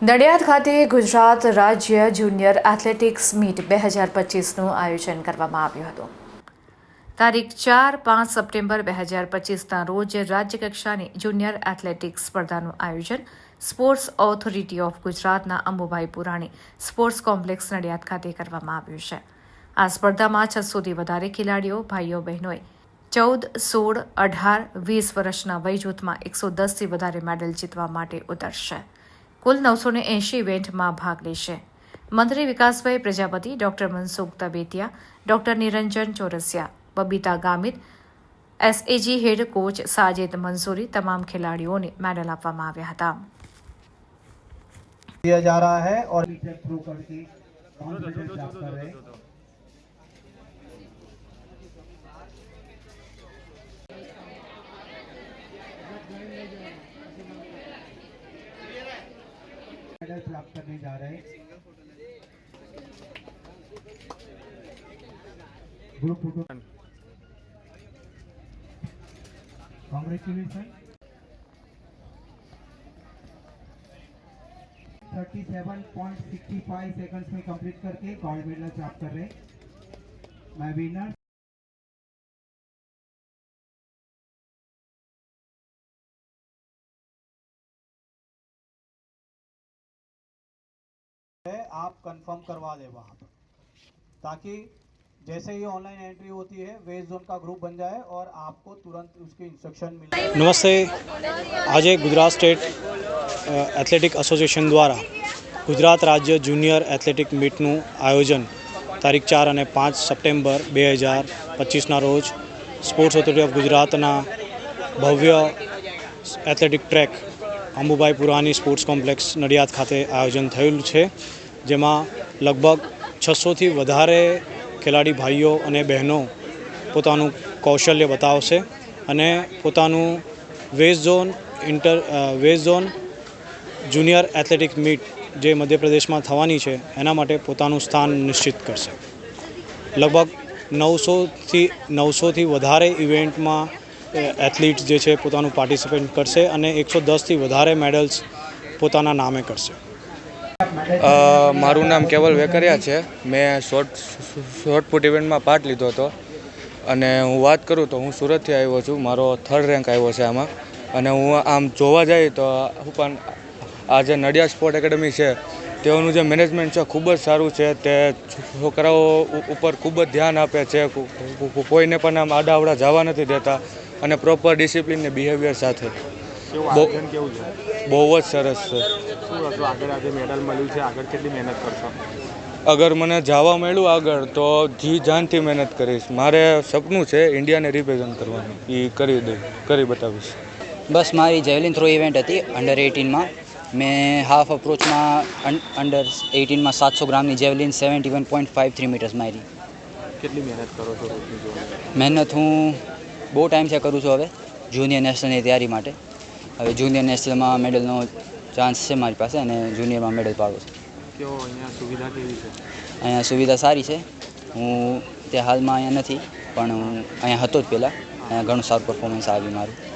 નડિયાદ ખાતે ગુજરાત રાજ્ય junior athletics meet બે હજાર પચીસનું આયોજન કરવામાં આવ્યું હતું. તારીખ ચાર પાંચ સપ્ટેમ્બર બે હજાર પચીસના રોજ રાજ્યકક્ષાની જુનિયર એથ્લેટિક્સ સ્પર્ધાનું આયોજન સ્પોર્ટ્સ ઓથોરિટી ઓફ ગુજરાતના અંબુભાઈ પુરાણી સ્પોર્ટ્સ કોમ્પ્લેક્સ નડિયાદ ખાતે કરવામાં આવ્યું છે. આ સ્પર્ધામાં છસોથી વધારે ખેલાડીઓ, ભાઈઓ, બહેનોએ ચૌદ, સોળ, અઢાર, વીસ વર્ષના વય જૂથમાં એકસો દસથી વધારે મેડલ જીતવા માટે ઉતરશે. કુલ નવસો ને એંશી ઇવેન્ટમાં ભાગ લેશે મંત્રી Vikasbhai Prajapati doctor Mansukh તબેતિયા doctor Niranjan Chaurasia Babita Gamit SAG head coach Sajid Mansuri તમામ ખેલાડીઓને મેડલ આપવામાં આવ્યા હતા दिया जा रहा है और मेडल प्राप्त करने जा रहे हैं। Group photo. कॉन्ग्रेचुलेशन 37.65 सेकंड्स में कंप्लीट करके गोल्ड मेडल प्राप्त कर रहे हैं। मैं विनर है आप कंफर्म करवा दें वहाँ पर ताकि जैसे ही ऑनलाइन एंट्री होती है वेज जोन का ग्रुप बन जाए और आपको तुरंत उसके इंस्ट्रक्शन मिले નમસ્તે આજે Gujarat state uh, athletic association દ્વારા ગુજરાત રાજ્ય જુનિયર એથ્લેટિક મીટનું આયોજન તારીખ ચાર અને પાંચ સપ્ટેમ્બર બે હજાર પચીસના રોજ સ્પોર્ટ્સ ઓથોરિટી ઓફ ગુજરાતના ભવ્ય athletic track Ambubhai Purani sports complex Nadiad ખાતે આયોજન થયેલું છે, જેમાં લગભગ છસોથી વધારે ખેલાડી ભાઈઓ અને બહેનો પોતાનું કૌશલ્ય બતાવશે અને પોતાનું west zone inter west zone junior athletic meet જે મધ્યપ્રદેશમાં થવાની છે, એના માટે પોતાનું સ્થાન નિશ્ચિત કરશે. લગભગ નવસોથી નવસોથી વધારે ઇવેન્ટમાં એથ્લીટ્સ જે છે પોતાનું પાર્ટિસિપેટ કરશે અને એકસો દસથી વધારે મેડલ્સ પોતાના નામે કરશે. મારું નામ કેવલ વેકરિયા છે. મેં શોર્ટ શોર્ટ પુટ ઇવેન્ટમાં પાર્ટ લીધો હતો. અને હું વાત કરું તો હું સુરતથી આવ્યો છું. મારો થર્ડ રેન્ક આવ્યો છે આમાં. અને હું આમ જોવા જઈએ તો હું પણ આ જે નડિયાદ સ્પોર્ટ એકેડમી છે, તેઓનું જે મેનેજમેન્ટ છે ખૂબ જ સારું છે. તે છોકરાઓ ઉપર ખૂબ જ ધ્યાન આપે છે. કોઈને પણ આમ આડાવડા જવા નથી દેતા. અને પ્રોપર ડિસિપ્લિન ને બિહેવિયર સાથે. બહુ બહુ જ સરસ છે. શું આગળ આજે મેડલ મળ્યું છે. આગળ કેટલી મહેનત કરશો? અગર મને જવા મળ્યું આગળ તો જી જાનથી મહેનત કરીશ. મારે સપનું છે ઇન્ડિયાને રિપ્રેઝન્ટ કરવાનું. એ કરી દઈ કરી બતાવીશ. બસ મારી જેવલિન થ્રો ઇવેન્ટ હતી અંડર એઇટીનમાં મેં. હાફ અપ્રોચમાં અંડર એઇટીનમાં સાતસો ગ્રામની javelin seventy one point five three metres મારી. કેટલી મહેનત કરો છો મહેનત હું બહુ ટાઈમથી કરું છું હવે જુનિયર નેશનલની તૈયારી માટે. હવે જુનિયર નેશનલમાં મેડલનો ચાન્સ છે મારી પાસે અને જુનિયરમાં મેડલ પાડો છું. કેવો અહીંયા સુવિધા કેવી છે? અહીંયા સુવિધા સારી છે. હું તે હાલમાં અહીંયા નથી પણ હું અહીંયા હતો જ પહેલાં. અહીંયા ઘણું સારું પરફોર્મન્સ આવ્યું મારું.